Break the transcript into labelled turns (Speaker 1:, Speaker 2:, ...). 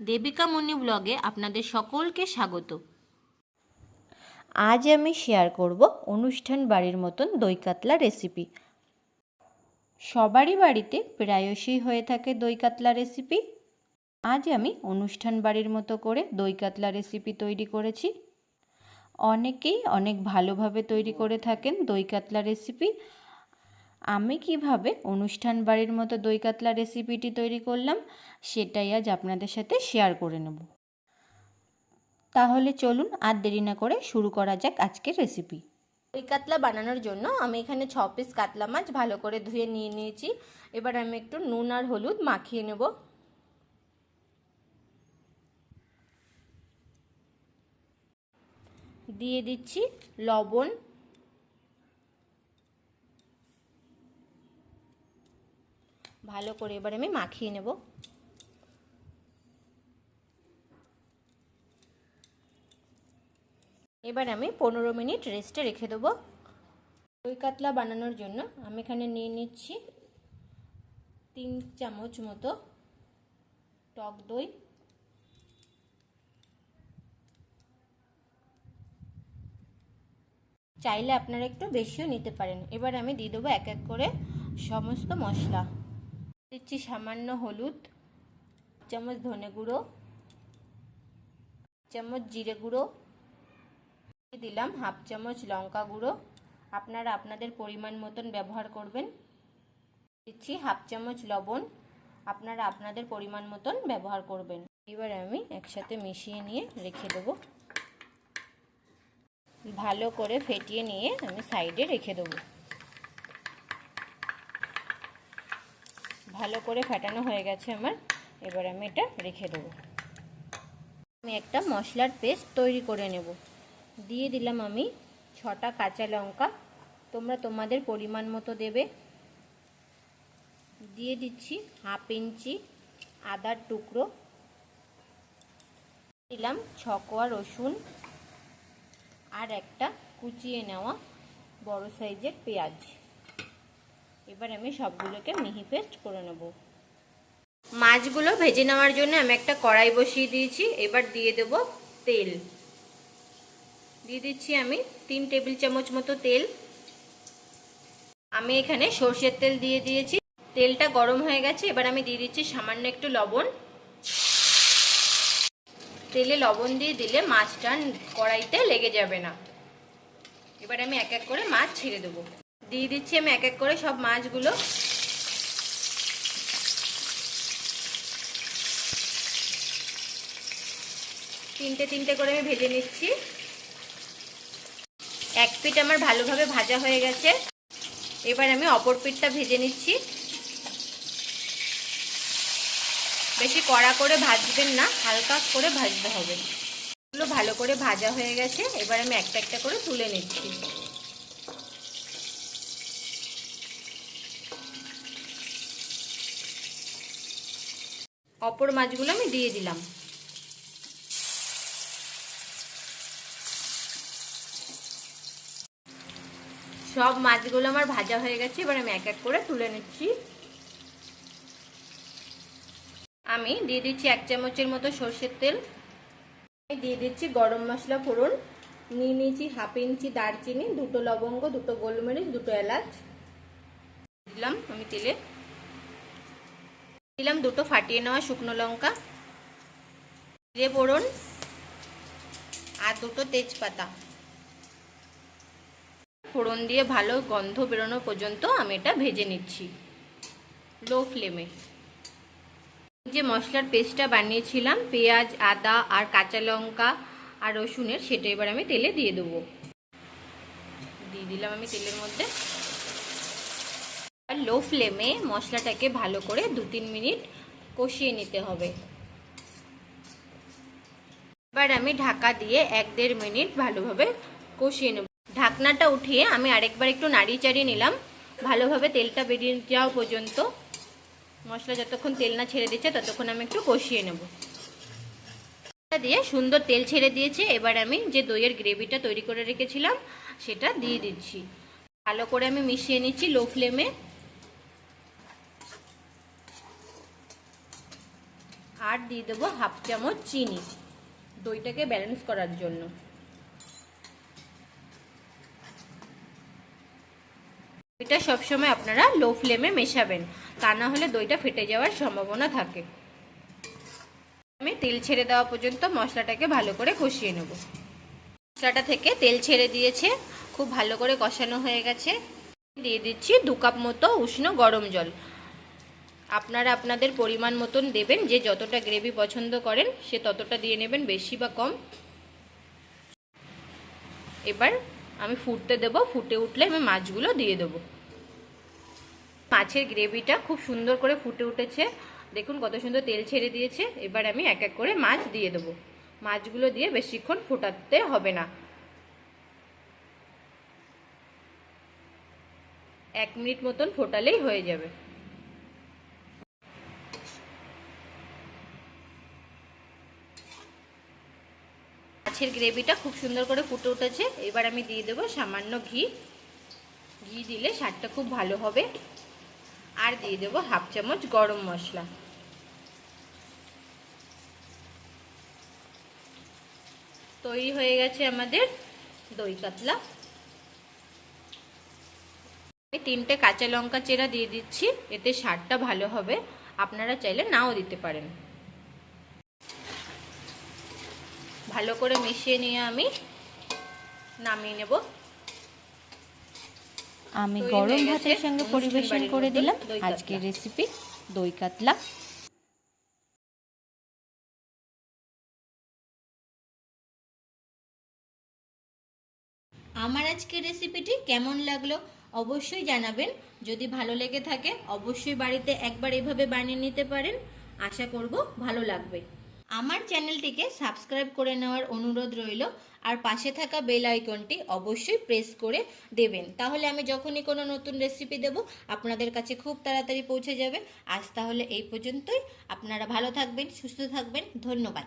Speaker 1: দেবিকা মুনি ব্লগে আপনাদের সকলকে স্বাগত।
Speaker 2: আজ আমি শেয়ার করব অনুষ্ঠান বাড়ির মতন দই কাতলা রেসিপি সবারই বাড়িতে প্রায়শই হয়ে থাকে দই কাতলা রেসিপি আজ আমি অনুষ্ঠান বাড়ির মতো করে দই কাতলা রেসিপি তৈরি করেছি। অনেকেই অনেক ভালোভাবে তৈরি করে থাকেন দই কাতলা রেসিপি আমি কীভাবে অনুষ্ঠান বাড়ির মতো দই কাতলা রেসিপিটি তৈরি করলাম, সেটাই আজ আপনাদের সাথে শেয়ার করে নেব। তাহলে চলুন আর দেরি না করে শুরু করা যাক আজকের রেসিপি
Speaker 1: দই কাতলা বানানোর জন্য আমি এখানে ছ পিস কাতলা মাছ ভালো করে ধুয়ে নিয়ে নিয়েছি। এবার আমি একটু নুন আর হলুদ মাখিয়ে নেব। দিয়ে দিচ্ছি লবণ ভালো করে এবার আমি মাখিয়ে নেব। এবার আমি পনেরো মিনিট রেস্টে রেখে দেবো। দই কাতলা বানানোর জন্য আমি এখানে নিয়ে নিচ্ছি তিন চামচ মতো টক দই। চাইলে আপনারা একটু বেশিও নিতে পারেন। এবার আমি দিয়ে দেবো এক এক করে সমস্ত মশলা। দিচ্ছি সামান্য হলুদ, চামচ ধনে গুঁড়ো, চামচ জিরে গুঁড়ো, দিলাম হাফ চামচ লঙ্কা গুঁড়ো। আপনারা আপনাদের পরিমাণ মতন ব্যবহার করবেন। দিচ্ছি হাফ চামচ লবণ, আপনারা আপনাদের পরিমাণ মতন ব্যবহার করবেন। এবার আমি একসাথে মিশিয়ে নিয়ে রেখে দেবো। ভালো করে ফেটিয়ে নিয়ে আমি সাইডে রেখে দেবো। ভালো করে ফাটানো হয়ে গেছে আমার। এবার আমি এটা রেখে দেবো। আমি একটা মশলার পেস্ট তৈরি করে নেব। দিয়ে দিলাম আমি ছটা কাঁচা লঙ্কা। তোমরা তোমাদের পরিমাণ মতো দেবে। দিয়ে দিচ্ছি হাফ ইঞ্চি আদার টুকরো। দিলাম ছকোয়া রসুন আর একটা কুচিয়ে নেওয়া বড় সাইজের পেঁয়াজ। এবার আমি সবগুলোকে মিহি পেস্ট করে নেব। মাছগুলো ভেজে নেওয়ার জন্য আমি একটা কড়াই বসিয়ে দিয়েছি। এবার দিয়ে দেব তেল। দিয়ে দিচ্ছি আমি তিন টেবিল চামচ মতো তেল। আমি এখানে সর্ষের তেল দিয়ে দিয়েছি। তেলটা গরম হয়ে গেছে, এবার আমি দিয়ে দিচ্ছি সামান্য একটু লবণ। তেলে লবণ দিয়ে দিলে মাছটা কড়াইতে লেগে যাবে না। এবার আমি এক এক করে মাছ ছেড়ে দেবো। দিয়ে দিচ্ছি আমি এক এক করে সব মাছগুলো। তিনটে তিনটে করে আমি ভেজে নিচ্ছি। এক পিঠ আমার ভালোভাবে ভাজা হয়ে গেছে। এবার আমি অপর পিঠটা ভেজে নিচ্ছি। বেশি কড়া করে ভাজবেন না, হালকা করে ভাজতে হবে। এগুলো ভালো করে ভাজা হয়ে গেছে। এবার আমি একটা একটা করে তুলে নিচ্ছি। অপর মাছগুলো আমি দিয়ে দিলাম। সব মাছগুলো আমার ভাজা হয়ে গেছে, এবার আমি এক এক করে তুলে নিচ্ছি। আমি দিয়ে দিচ্ছি এক চামচের মতো সর্ষের তেল। আমি দিয়ে দিচ্ছি গরম মশলা ফোড়ন, নিয়ে নিয়েছি হাফ ইঞ্চি দারচিনি, দুটো লবঙ্গ, দুটো গোলমরিচ, দুটো এলাচ। দিলাম আমি তেলে। দিলাম দুটো ফাটিয়ে নেওয়া শুকনো লঙ্কা, জিরে ফোড়ন আর দুটো তেজপাতা। ফোড়ন দিয়ে ভালো গন্ধ বেরোনো পর্যন্ত আমি এটা ভেজে নিচ্ছি লো ফ্লেমে যে মশলার পেস্টটা বানিয়েছিলাম, পেঁয়াজ, আদা আর কাঁচা লঙ্কা আর রসুনের, সেটা এবার আমি তেলে দিয়ে দেবো। দিয়ে দিলাম আমি তেলের মধ্যে। লো ফ্লেমে মশলাটাকে ভালো করে দু তিন মিনিট কষিয়ে নিতে হবে। এবার আমি ঢাকা দিয়ে এক দেড় মিনিট ভালোভাবে কষিয়ে নেব। ঢাকনাটা উঠিয়ে আমি আরেকবার একটু নাড়িয়ে চাড়িয়ে নিলাম। ভালোভাবে তেলটা বেরিয়ে যাওয়া পর্যন্ত মশলা যতক্ষণ তেল না ছেড়ে দিচ্ছে ততক্ষণ আমি একটু কষিয়ে নেব। দিয়ে সুন্দর তেল ছেড়ে দিয়েছে। এবার আমি যে দইয়ের গ্রেভিটা তৈরি করে রেখেছিলাম সেটা দিয়ে দিচ্ছি। ভালো করে আমি মিশিয়ে নিচ্ছি লো ফ্লেমে। আর দিয়ে দেবো হাফ চামচ চিনি, দইটাকে ব্যালেন্স করার জন্য। এটা সবসময় আপনারা লো ফ্লেমে মেশাবেন, তা না হলে দইটা ফেটে যাওয়ার সম্ভাবনা থাকে। আমি তেল ছেড়ে দেওয়া পর্যন্ত মশলাটাকে ভালো করে কষিয়ে নেব। মশলাটা থেকে তেল ছেড়ে দিয়েছে, খুব ভালো করে কষানো হয়ে গেছে। দিয়ে দিচ্ছি দু কাপ মতো উষ্ণ গরম জল। আপনারা আপনাদের পরিমাণ মতন দেবেন, যে যতটা গ্রেভি পছন্দ করেন, সে ততটা দিয়ে নেবেন, বেশি বা কম। এবার আমি ফুটতে দেব, ফুটে উঠলে আমি মাছগুলো দিয়ে দেবো। মাছের গ্রেভিটা খুব সুন্দর করে ফুটে উঠেছে। দেখুন কত সুন্দর তেল ছেড়ে দিয়েছে। এবার আমি এক এক করে মাছ দিয়ে দেবো। মাছগুলো দিয়ে বেশিক্ষণ ফোটাতে হবে না। এক মিনিট মতন ফোটালেই হয়ে যাবে। মাছের গ্রেভিটা খুব সুন্দর করে ফুটে উঠেছে। এবার আমি দিয়ে দেবো সামান্য ঘি। ঘি দিলে স্বাদটা খুব ভালো হবে। আর দিয়ে দেবো হাফ চামচ গরম মশলা। তৈরি হয়ে গেছে আমাদের দই কাতলা। আমি তিনটে কাঁচা লঙ্কা চেরা দিয়ে দিচ্ছি, এতে স্বাদটা ভালো হবে। আপনারা চাইলে নাও দিতে পারেন। ভালো করে মিশিয়ে নিয়ে আমি নামিয়ে নেব।
Speaker 2: আমি গরম ভাতের সঙ্গে পরিবেশন করে দিলাম। আজকের রেসিপি দই কাতলা।
Speaker 1: আমার আজকের রেসিপিটি কেমন লাগল অবশ্যই জানাবেন। যদি ভালো লেগে থাকে অবশ্যই বাড়িতে একবার এভাবে বানিয়ে নিতে পারেন। আশা করব ভালো লাগবে। আমার চ্যানেলটিকে সাবস্ক্রাইব করে নেওয়ার অনুরোধ রইল আর পাশে থাকা বেল আইকনটি অবশ্যই প্রেস করে দেবেন। তাহলে আমি যখনই কোনো নতুন রেসিপি দেব, আপনাদের কাছে খুব তাড়াতাড়ি পৌঁছে যাবে। আজ তাহলে এই পর্যন্তই। আপনারা ভালো থাকবেন, সুস্থ থাকবেন। ধন্যবাদ।